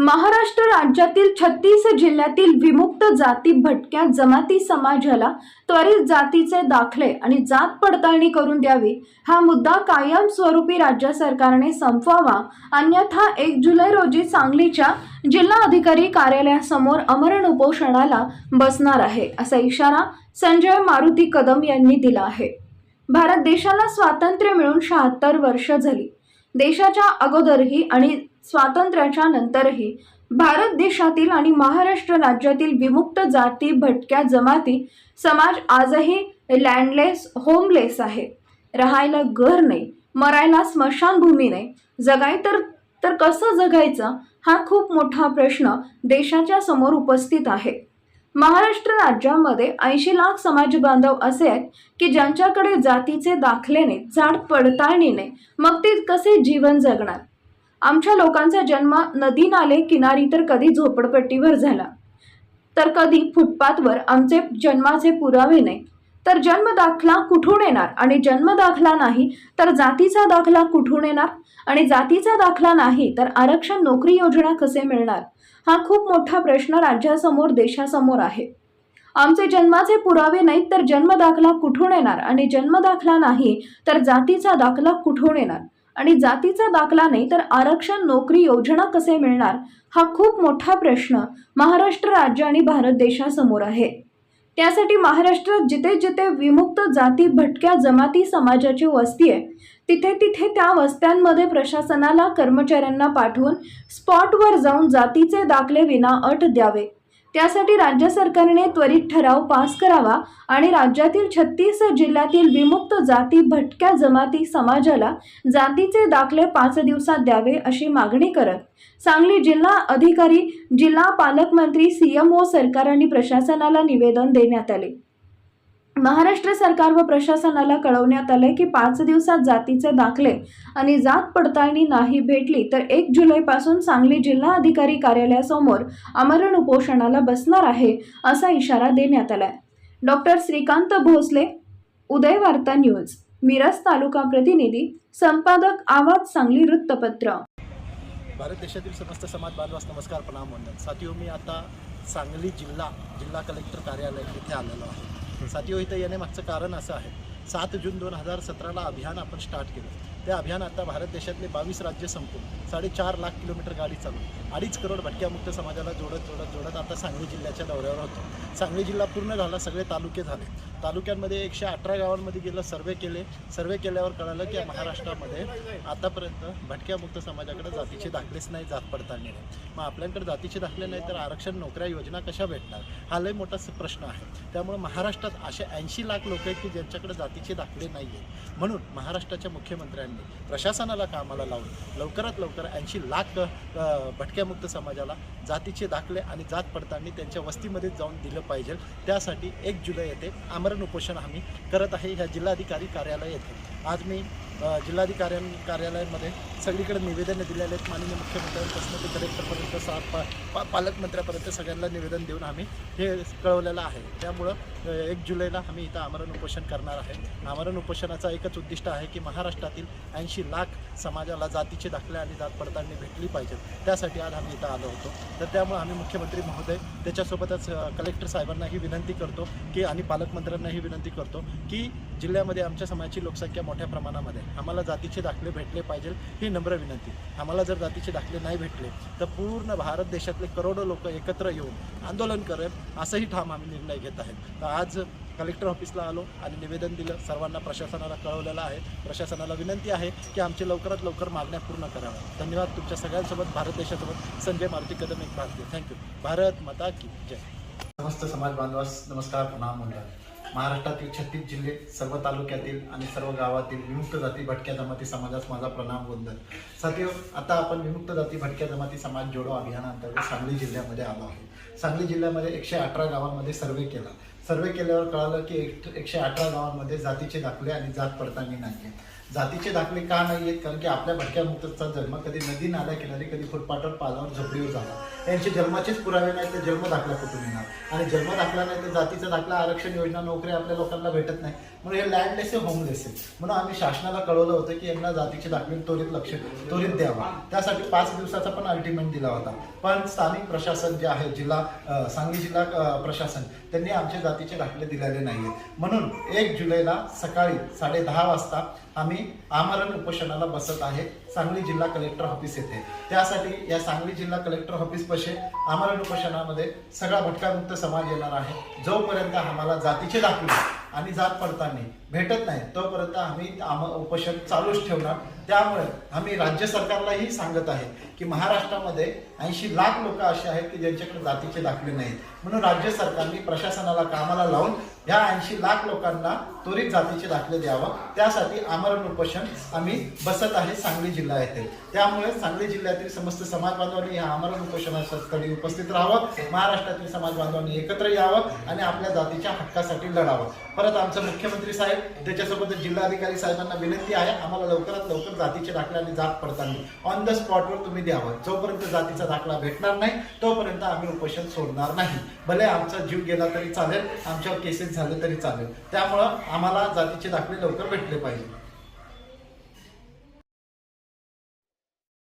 महाराष्ट्र राज्यातील छत्तीस जिल्ह्यातील विमुक्त जाती भटक्या जमाती समाजाला त्वरित जातीचे दाखले आणि जात पडताळणी करून द्यावी हा मुद्दा कायमस्वरूपी राज्य सरकारने संपवावा. अन्यथा एक जुलै रोजी सांगलीच्या जिल्हा अधिकारी कार्यालयासमोर अमरण उपोषणाला बसणार आहे असा इशारा संजय मारुती कदम यांनी दिला आहे. भारत देशाला स्वातंत्र्य मिळून शहात्तर वर्ष झाली. देशाच्या अगोदरही आणि स्वातंत्र्याच्या नंतरही भारत देशातील आणि महाराष्ट्र राज्यातील विमुक्त जाती भटक्या जमाती समाज आजही लँडलेस होमलेस आहे. राहायला घर नाही मरायला स्मशानभूमी नाही. जगाय तर तर कसं जगायचं? हा खूप मोठा प्रश्न देशाच्या समोर उपस्थित आहे. महाराष्ट्र राज्यामध्ये ऐंशी लाख समाज बांधव असे आहेत की ज्यांच्याकडे जातीचे दाखलेने जाड पडताळणीने नाही मग ते कसे जीवन जगणार? आमच्या लोकांचा जन्म नदी नाले किनारी तर कधी झोपडपट्टीवर झाला. तर कधी फुटपाथवर आमचे जन्माचे पुरावे नाही. तर जन्म दाखला कुठून येणार? आणि जन्म दाखला नाही तर जातीचा दाखला कुठून येणार? आणि जातीचा दाखला नाही तर आरक्षण नोकरी योजना कसे मिळणार? हा खूप मोठा प्रश्न राज्यासमोर देशासमोर आहे. आमचे जन्माचे पुरावे नाहीत तर जन्म दाखला कुठून येणार? आणि जन्म दाखला नाही तर जातीचा दाखला कुठून येणार? आणि जातीचा दाखला नाही तर आरक्षण नोकरी योजना कसे मिळणार? हा खूप मोठा प्रश्न महाराष्ट्र राज्य आणि भारत देशासमोर आहे. त्यासाठी महाराष्ट्रात जिथे जिथे विमुक्त जाती भटक्या जमाती समाजाची वस्ती आहे तिथे तिथे त्या वस्त्यांमध्ये प्रशासनाला कर्मचाऱ्यांना पाठवून स्पॉटवर जाऊन जातीचे दाखले विना अट द्यावे. त्यासाठी राज्य सरकारने त्वरित ठराव पास करावा आणि राज्यातील छत्तीस जिल्ह्यातील विमुक्त जाती भटक्या जमाती समाजाला जातीचे दाखले पाच दिवसात द्यावे अशी मागणी करत सांगली जिल्हा अधिकारी जिल्हा पालकमंत्री सीएमओ सरकार आणि प्रशासनाला निवेदन देण्यात आले. महाराष्ट्र सरकार व प्रशासनाला कळवण्यात आले की पाच दिवसात जातीचे दाखले आणि जात पडताळणी नाही भेटली तर एक जुलैपासून सांगली जिल्हा अधिकारी कार्यालयासमोर आमरण उपोषणाला बसणार आहे असा इशारा देण्यात आलाय. डॉक्टर श्रीकांत भोसले उदय वार्ता न्यूज मिरज तालुका प्रतिनिधी संपादक आवाज सांगली वृत्तपत्र. भारत देशातील समस्त समाज बांधवास नमस्कार प्रणाम म्हणतात साथियो मी आता सांगली जिल्हा जिल्हा कलेक्टर कार्यालय इथे आलेलो आहे. साथियो इथं येण्यामागचं कारण असं आहे. सात जून दोन हजार सतराला अभियान आपण स्टार्ट केलं. ते अभियान आता भारत देशातले बावीस राज्य संपून साडेचार लाख किलोमीटर गाडी चालू अडीच करोड भटक्यामुक्त समाजाला जोडत जोडत जोडत आता सांगली जिल्ह्याच्या दौऱ्यावर होतो. सांगली जिल्हा पूर्ण झाला सगळे तालुके झाले. तालुक्यांमध्ये एकशे अठरा गावांमध्ये गेलं सर्वे केले. सर्वे केल्यावर कळालं की महाराष्ट्रामध्ये आतापर्यंत भटक्यामुक्त समाजाकडे जातीचे दाखलेच नाही जात पडताळणी नाही. मग आपल्याकडे जातीचे दाखले नाही तर आरक्षण नोकऱ्या योजना कशा भेटणार? हा लय मोठा प्रश्न आहे. त्यामुळे महाराष्ट्रात असे ऐंशी लाख लोक आहेत की ज्यांच्याकडे जातीचे दाखले नाही आहे म्हणून महाराष्ट्राच्या मुख्यमंत्र्यांनी प्रशासनाला कामाला लावून लवकरात लवकर ऐंशी लाख भटक्यामुक्त समाजाला जातीचे दाखले आणि जात पडताळणी त्यांच्या वस्तीमध्ये जाऊन दिलं पाहिजे. त्यासाठी एक जुलै येथे आमरण उपोषण आम्ही करत आहे. ह्या जिल्हाधिकारी कार्यालय येथे आज मी जिल्हाधिकाऱ्यां कार्यालयामध्ये सगळीकडे निवेदनं दिलेले आहेत. माननीय मुख्यमंत्र्यांपासून ते कलेक्टरपर्यंत सा पा पा पालकमंत्र्यापर्यंत सगळ्यांना निवेदन देऊन आम्ही हे कळवलेलं आहे. त्यामुळं एक जुलैला आम्ही इथं आमरण उपोषण करणार आहे. आमरण उपोषणाचा एकच उद्दिष्ट आहे की महाराष्ट्रातील ऐंशी लाख समाजाला जातीचे दाखले आणि जात पडताळणी भेटली पाहिजेत त्यासाठी आज आम्ही इथं आलो होतो. तर त्यामुळे आम्ही मुख्यमंत्री महोदय त्याच्यासोबतच कलेक्टर साहेबांनाही विनंती करतो की आणि पालकमंत्र्यांनाही विनंती करतो की जिल्ह्यामध्ये आमच्या समाजाची लोकसंख्या मोठ्या प्रमाणामध्ये आम्हाला जातीचे दाखले भेटले पाहिजे ही नम्र विनंती. आम्हाला जर जातीचे दाखले नाही भेटले तर पूर्ण भारत देशातले करोडो लोक एकत्र येऊन आंदोलन करेल असंही ठाम आम्ही निर्णय घेत आहेत. तर आज कलेक्टर ऑफिसला आलो आणि निवेदन दिलं. सर्वांना प्रशासनाला कळवलेलं आहे. प्रशासनाला विनंती आहे की आमची लवकरात लवकर मागण्या पूर्ण कराव्या धन्यवाद तुमच्या सगळ्यांसोबत भारत देशासोबत. संजय मारुती कदम एक भारतीय. थँक्यू भारत माता की जय. समस्त समाज बांधवास. नमस्कार प्रणाम मुंडा महाराष्ट्रातील छत्तीस जिल्हे सर्व तालुक्यातील आणि सर्व गावातील विमुक्त जाती भटक्या जमाती समाजास माझा प्रणाम वंदन. साथी आता आपण विमुक्त जाती भटक्या जमाती समाज जोडो अभियानांतर्गत सांगली जिल्ह्यामध्ये आलो आहे सांगली जिल्ह्यामध्ये एकशे अठरा गावांमध्ये सर्वे केला. सर्वे केल्यावर कळालं की एक एकशे अठरा गावांमध्ये जातीचे दाखले आणि जात पडताळणी नाही आहे जातीचे दाखले का नाही आहेत कारण की आपल्या भटक्या मुक्तचा जन्म कधी नदी नाल्या किनारी कधी फुटपाथवर पालावर झोपडीवर झाला. यांचे जन्माचेच पुरावे नाही तर जन्म दाखला कुठून येणार? आणि जन्म दाखला नाही तर जातीचा दाखला आरक्षण योजना नोकरी आपल्या लोकांना भेटत नाही. म्हणून हे लँडलेस आहे होमलेस आहे. म्हणून आम्ही शासनाला कळवलं होतं की यांना जातीचे दाखले त्वरित लक्ष त्वरित द्यावा. त्यासाठी पाच दिवसाचा पण अल्टिमेट दिला होता. पण स्थानिक प्रशासन जे आहे जिल्हा सांगली जिल्हा प्रशासन त्यांनी आमच्या जाती जातीचे दाखले दिलेले नाही म्हणून एक जुलैला सकाळी साडे दहा वाजता आम्ही आमरण उपोषणाला बसत आहे सांगली जिल्हा कलेक्टर ऑफिस येथे. त्यासाठी या सांगली जिल्हा कलेक्टर ऑफिस पशे आमरण उपोषणामध्ये सगळा भटकामुक्त समाज येणार आहे. जोपर्यंत आम्हाला जातीचे दाखले आणि जात पडताना भेटत नाही तोपर्यंत आम्ही आम उपोषण चालूच ठेवणार. त्यामुळे आम्ही राज्य सरकारलाही सांगत आहे की महाराष्ट्रामध्ये ऐंशी लाख लोक असे आहेत की ज्यांच्याकडे जातीचे दाखले नाहीत. म्हणून राज्य सरकारने प्रशासनाला कामाला लावून ह्या ऐंशी लाख लोकांना त्वरित जातीचे दाखले द्यावं. त्यासाठी आमरण उपोषण आम्ही बसत आहे सांगली जिल्हा येथे. त्यामुळे सांगली जिल्ह्यातील समस्त समाज बांधवांनी या आमरण उपोषणास्थळी उपस्थित राहावं. महाराष्ट्रातील समाज बांधवांनी एकत्र यावं आणि आपल्या जातीच्या हक्कासाठी लढावं. परत आमचं मुख्यमंत्री साहेब त्याच्यासोबत जिल्हाधिकारी साहेबांना विनंती आहे. आम्हाला लवकरात लवकर जातीचे दाखले आणि जात पडताळणी ऑन द स्पॉटवर तुम्ही द्यावं. जोपर्यंत जातीचा दाखला भेटणार नाही तोपर्यंत आम्ही उपोषण सोडणार नाही. भले आमचा जीव गेला तरी चालेल आमच्यावर केसेस झाले तरी चालेल. त्यामुळं आम्हाला जातीचे दाखले लवकर भेटले पाहिजे.